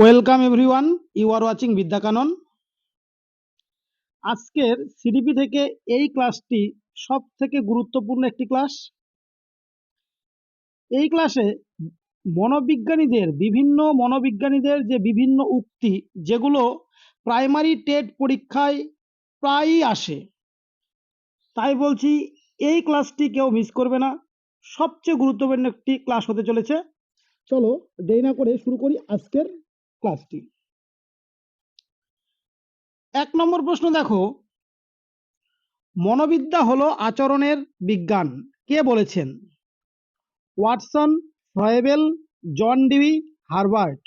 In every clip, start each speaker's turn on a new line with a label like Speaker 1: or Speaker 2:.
Speaker 1: Welcome everyone you are watching Vidyakanan আজকের CDP থেকে এই ক্লাসটি সব থেকে গুরুত্বপূর্ণ একটি ক্লাস এই ক্লাসে মনোবিজ্ঞানীদের, বিভিন্ন মনোবিজ্ঞানীদের যে বিভিন্ন উক্তি, যেগুলো প্রাইমারি টেট পরীক্ষায় প্রায়ই আসে, তাই বলছি এই ক্লাসটি কেউ মিস করবে না। সবচেয়ে গুরুত্বপূর্ণ একটি ক্লাস হতে চলেছে। চলো দেরি না করে শুরু করি আজকের ক্লাসটি। এক নম্বর প্রশ্ন দেখো। মনোবিদ্যা হলো আচরণের বিজ্ঞান। কে বলেছেন? Watson, Froebel, John Dewey Herbart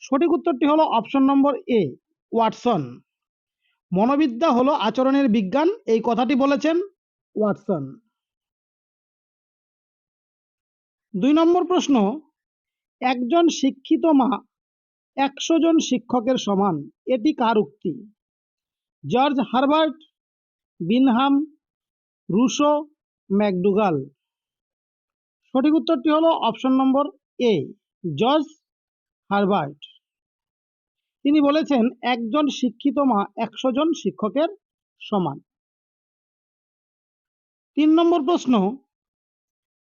Speaker 1: সঠিক উত্তরটি হলো অপশন নম্বর এ, ওয়াটসন। মনোবিদ্যা হলো আচরণের বিজ্ঞান, এই কথাটি বলেছেন ওয়াটসন। দুই নম্বর প্রশ্ন, একজন শিক্ষিত মা একশো জন শিক্ষকের সমান। এটি কার উক্তি? George Herbart, Bingham, Rousseau McDougall. সঠিক উত্তরটি হলো option number A, George Herbart. তিনি বলেছেন, একজন শিক্ষিত মা একশো জন শিক্ষকের সমান। তিন নম্বর প্রশ্ন,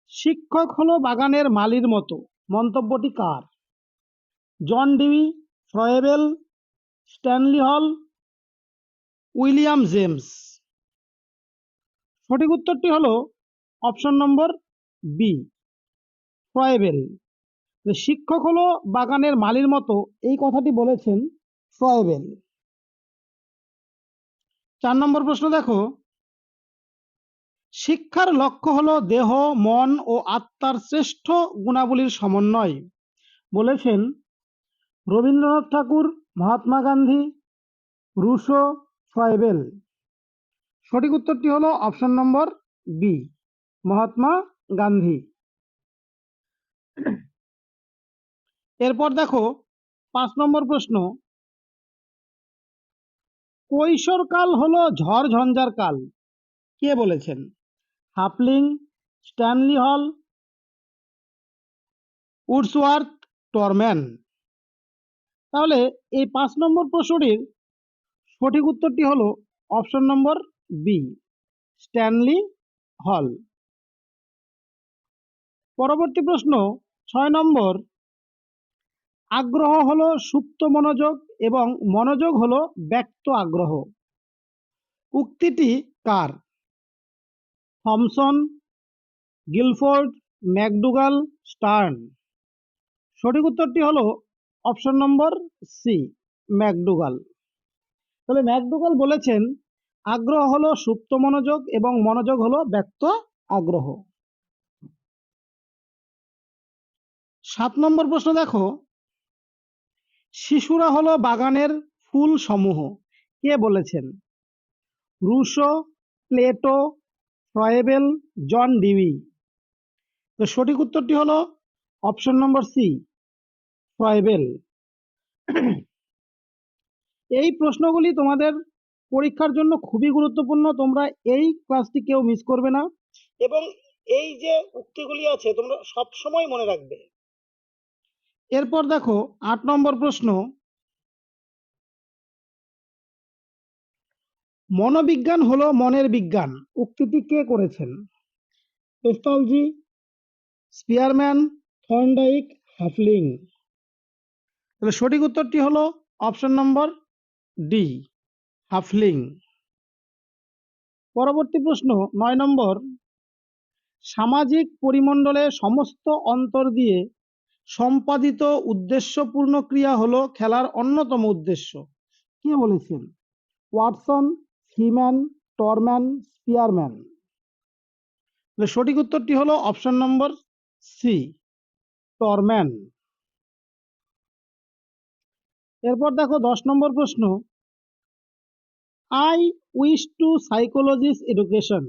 Speaker 1: শিক্ষক হলো বাগানের মালির মতো। মন্তব্যটি কার? John Dewey Froebel, Stanley Hall, William James. সঠিক উত্তরটি হলো অপশন নম্বর বি ফ্রয়েবেল। শিক্ষক হলো বাগানের মালির মতো এই কথাটি বলেছেন ফ্রয়েবেল। চার নম্বর প্রশ্ন দেখো। শিক্ষার লক্ষ্য হলো দেহ, মন ও আত্মার শ্রেষ্ঠ গুণাবলীর সমন্বয়। বলেছেন রবীন্দ্রনাথ ঠাকুর, মহাত্মা গান্ধী, রুশো ফ্রয়েবেল সঠিক উত্তরটি হলো option number B, Mahatma Gandhi. এরপর দেখো পাঁচ নম্বর প্রশ্ন। কৈশোরকাল হলো ঝড় ঝঞ্ঝার কাল। কে বলেছেন? হাফলিং, স্ট্যানলি হল, উডসওয়ার্থ, টরম্যান। তাহলে এই পাঁচ নম্বর প্রশ্নটির সঠিক উত্তরটি হলো অপশন নম্বর বি স্ট্যানলি হল পরবর্তী প্রশ্ন, ছয় নম্বর, আগ্রহ হলো সুপ্ত মনোযোগ এবং মনোযোগ হলো ব্যক্ত আগ্রহ। উক্তিটি কার? Thomson, Guilford, McDougall, Stern. সঠিক উত্তরটি হলো অপশন নম্বর সি ম্যাকডুগাল তাহলে ম্যাকডুগাল বলেছেন, আগ্রহ হলো সুপ্ত মনোযোগ এবং মনোযোগ হলো ব্যক্ত আগ্রহ। সাত নম্বর প্রশ্ন দেখো। শিশুরা হলো বাগানের ফুল সমূহ কে বলেছেন? Rousseau, Plato, Froebel, John Dewey তো সঠিক উত্তরটি হলো অপশন নম্বর সি ফ্রয়েবেল এই প্রশ্নগুলি তোমাদের পরীক্ষার জন্য খুবই গুরুত্বপূর্ণ, তোমরা এই ক্লাসটি কেউ মিস করবে না। এবং এই যে উক্তিগুলি আছে, তোমরা সব সময় মনে রাখবে। এরপর দেখো, আট নম্বর প্রশ্ন। মনোবিজ্ঞান হলো মনের বিজ্ঞান। উক্তিটি কে করেছেন? পেস্টলজি স্পিয়ারম্যান, থর্নডাইক, হাফলিং। তাহলে সঠিক উত্তরটি হলো অপশন নম্বর ডি, হাফলিং। পরবর্তী প্রশ্ন, নয় নম্বর, সামাজিক পরিমণ্ডলে সমস্ত অন্তর দিয়ে সম্পাদিত উদ্দেশ্যপূর্ণ ক্রিয়া হলো খেলার অন্যতম উদ্দেশ্য। কে বলেছেন? Watson Freeman Tolman, Spearman. সঠিক উত্তরটি হলো অপশন নম্বর সি, টরম্যান। এরপর দেখো দশ নম্বর প্রশ্ন। I wish to psychologise education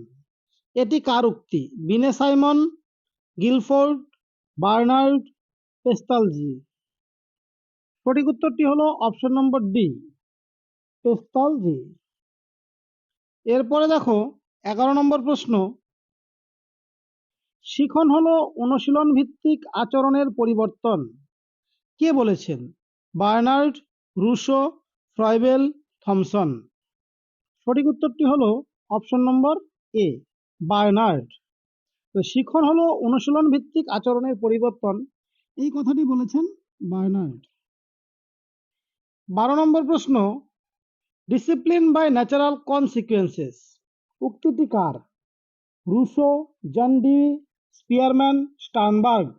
Speaker 1: এটি কার উক্তি? বিনে সাইমন, গিলফোর্ড, বার্নার্ড, পেস্তালজি। সঠিক উত্তরটি হলো অপশন নম্বর ডি, পেস্তালজি। এরপরে দেখো এগারো নম্বর প্রশ্ন। শিখন হলো অনুশীলন ভিত্তিক আচরণের পরিবর্তন। কে বলেছেন? Bernard Rousseau Froebel Thomson. সঠিক উত্তরটি হলো অপশন নম্বর এ, বার্নার্ড। তো শিখন হলো অনুশীলন ভিত্তিক আচরণের পরিবর্তন। এই কথাটি বলেছেন বার্নার্ড। বারো নম্বর প্রশ্ন ডিসিপ্লিন বাই ন্যাচারাল কনসিকুয়েন্সেস উক্তিটি কার? রুশো, জন্ডি, স্পিয়ারম্যান স্টানবার্গ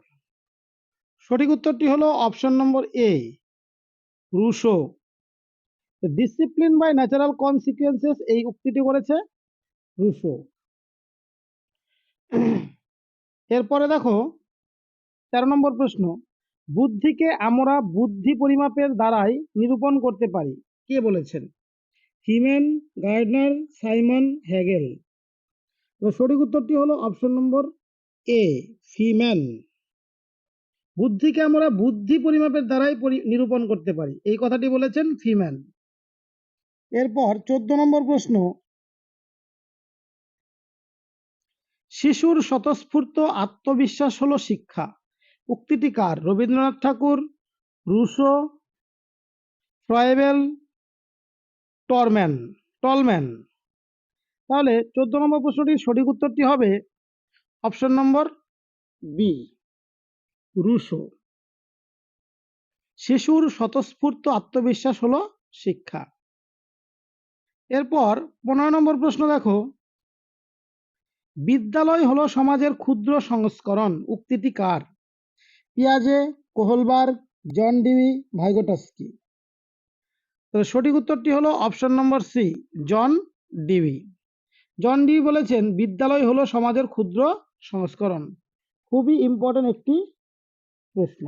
Speaker 1: সঠিক উত্তরটি হলো option number A Rousseau. Discipline by natural consequences এই উক্তিটি করেছে রুশো। এরপরে দেখো, তেরো নম্বর প্রশ্ন, বুদ্ধিকে আমরা বুদ্ধি পরিমাপের দ্বারাই নিরূপণ করতে পারি। কে বলেছেন? হিমেন গার্ডনার সাইমন হ্যাগেল সঠিক উত্তরটি হলো অপশন নম্বর এ ফিম্যান বুদ্ধিকে আমরা বুদ্ধি পরিমাপের দ্বারাই নিরূপণ করতে পারি। এই কথাটি বলেছেন ফিম্যান এরপর চোদ্দ নম্বর প্রশ্ন। শিশুর স্বতঃস্ফূর্ত আত্মবিশ্বাস হলো শিক্ষা। উক্তিটি কার? Rabindranath Thakur, Rousseau, Froebel Tolman Tolman. তাহলে চোদ্দ নম্বর প্রশ্নটির সঠিক উত্তরটি হবে অপশন নম্বর বি। রুশো শিশুর স্বতঃস্ফূর্ত আত্মবিশ্বাস হলো শিক্ষা। এরপর পনেরো নম্বর প্রশ্ন দেখো। বিদ্যালয় হলো সমাজের ক্ষুদ্র সংস্করণ। উক্তিটি কার? পিয়াজে কোহলবার্গ জন ডিভি ভাইগোটাস্কি। সঠিক উত্তরটি হলো option number C, John Dewey John Dewey বলেছেন, বিদ্যালয় হলো সমাজের ক্ষুদ্র সংস্করণ। খুবই ইম্পর্টেন্ট একটি প্রশ্ন।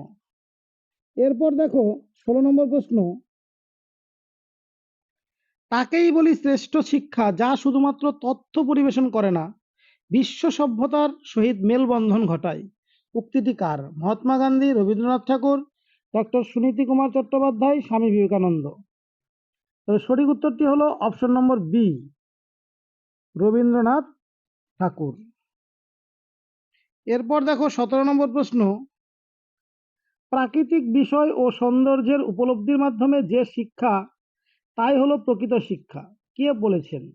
Speaker 1: এরপর দেখো, ষোলো নম্বর প্রশ্ন। তাকেই বলি শ্রেষ্ঠ শিক্ষা, যা শুধুমাত্র তথ্য পরিবেশন করে না, বিশ্ব সভ্যতার সহিত মেলবন্ধন ঘটায়। উক্তিটি কার? মহাত্মা গান্ধী, রবীন্দ্রনাথ ঠাকুর, ডক্টর সুনীতি কুমার চট্টোপাধ্যায়, স্বামী বিবেকানন্দ। তবে সঠিক উত্তরটি হলো option number B, Rabindranath Thakur. এরপর দেখো, সতেরো নম্বর প্রশ্ন। প্রাকৃতিক বিষয় ও সৌন্দর্যের উপলব্ধির মাধ্যমে যে শিক্ষা, তাই হলো প্রকৃত শিক্ষা। কে বলেছেন?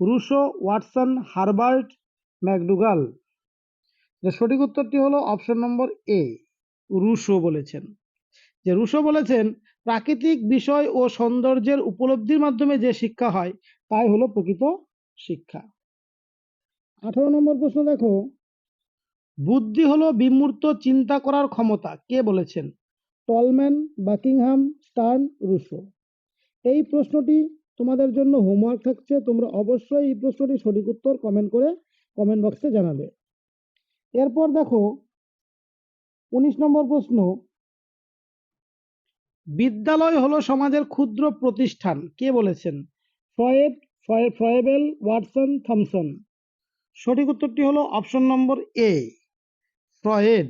Speaker 1: Rousseau, Watson, Herbart, McDougall. সঠিক উত্তরটি হলো অপশন নম্বর এ, রুশো বলেছেন। যে রুশো বলেছেন, প্রাকৃতিক বিষয় ও সৌন্দর্যের উপলব্ধির মাধ্যমে যে শিক্ষা হয়, তাই হলো প্রকৃত শিক্ষা। আঠারো নম্বর প্রশ্ন দেখো। বুদ্ধি হলো বিমূর্ত চিন্তা করার ক্ষমতা, কে বলেছেন? Tolman, Buckingham, Stern, Rousseau. এই প্রশ্নটি তোমাদের জন্য হোমওয়ার্ক থাকছে, তোমরা অবশ্যই এই প্রশ্নটি সঠিক উত্তর কমেন্ট করে কমেন্ট বক্সে জানাবে। এরপর দেখো, উনিশ নম্বর প্রশ্ন। বিদ্যালয় হলো সমাজের ক্ষুদ্র প্রতিষ্ঠান, কে বলেছেন? ফ্রয়েড, ফ্রয়ে- ফ্রয়েবেল, ওয়াটসন, থমসন। সঠিক উত্তরটি হলো অপশন নম্বর এ। ফ্রয়েড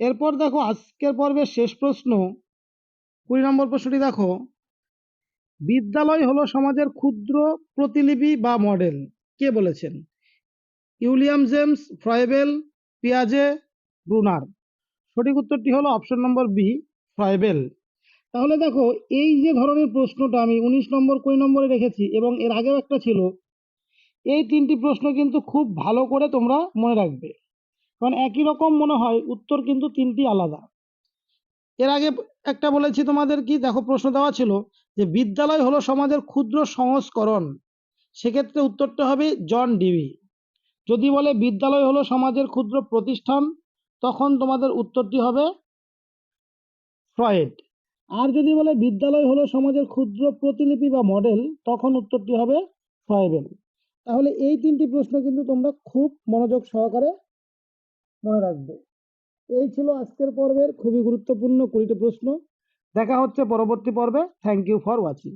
Speaker 1: এরপর দেখো আজকের পর্বের শেষ প্রশ্ন, কুড়ি নম্বর প্রশ্নটি দেখো। বিদ্যালয় হলো সমাজের ক্ষুদ্র প্রতিলিপি বা মডেল, কে বলেছেন? ইউলিয়াম জেমস, ফ্রয়েবেল, পিয়াজে, ব্রুনার। সঠিক উত্তরটি হলো অপশন নম্বর বি, ফ্রয়েবেল। তাহলে দেখো, এই যে ধরনের প্রশ্নটা আমি উনিশ নম্বর, কুড়ি নম্বরে রেখেছি এবং এর আগেও একটা ছিল, এই তিনটি প্রশ্ন কিন্তু খুব ভালো করে তোমরা মনে রাখবে। কারণ একই রকম মনে হয়, উত্তর কিন্তু তিনটি আলাদা। এর আগে একটা বলেছি তোমাদের কি, দেখো প্রশ্ন দেওয়া ছিল যে বিদ্যালয় হলো সমাজের ক্ষুদ্র সংস্করণ। সেক্ষেত্রে উত্তরটা হবে জন ডিভি যদি বলে বিদ্যালয় হলো সমাজের ক্ষুদ্র প্রতিষ্ঠান, তখন তোমাদের উত্তরটি হবে ফ্রয়েড। আর যদি বলে বিদ্যালয় হলো সমাজের ক্ষুদ্র প্রতিলিপি বা মডেল, তখন উত্তরটি হবে ফ্রয়েবেল তাহলে এই তিনটি প্রশ্ন কিন্তু তোমরা খুব মনোযোগ সহকারে মনে রাখবে। এই ছিল আজকের পর্বের খুবই গুরুত্বপূর্ণ কুড়িটি প্রশ্ন। দেখা হচ্ছে পরবর্তী পর্বে। Thank you for watching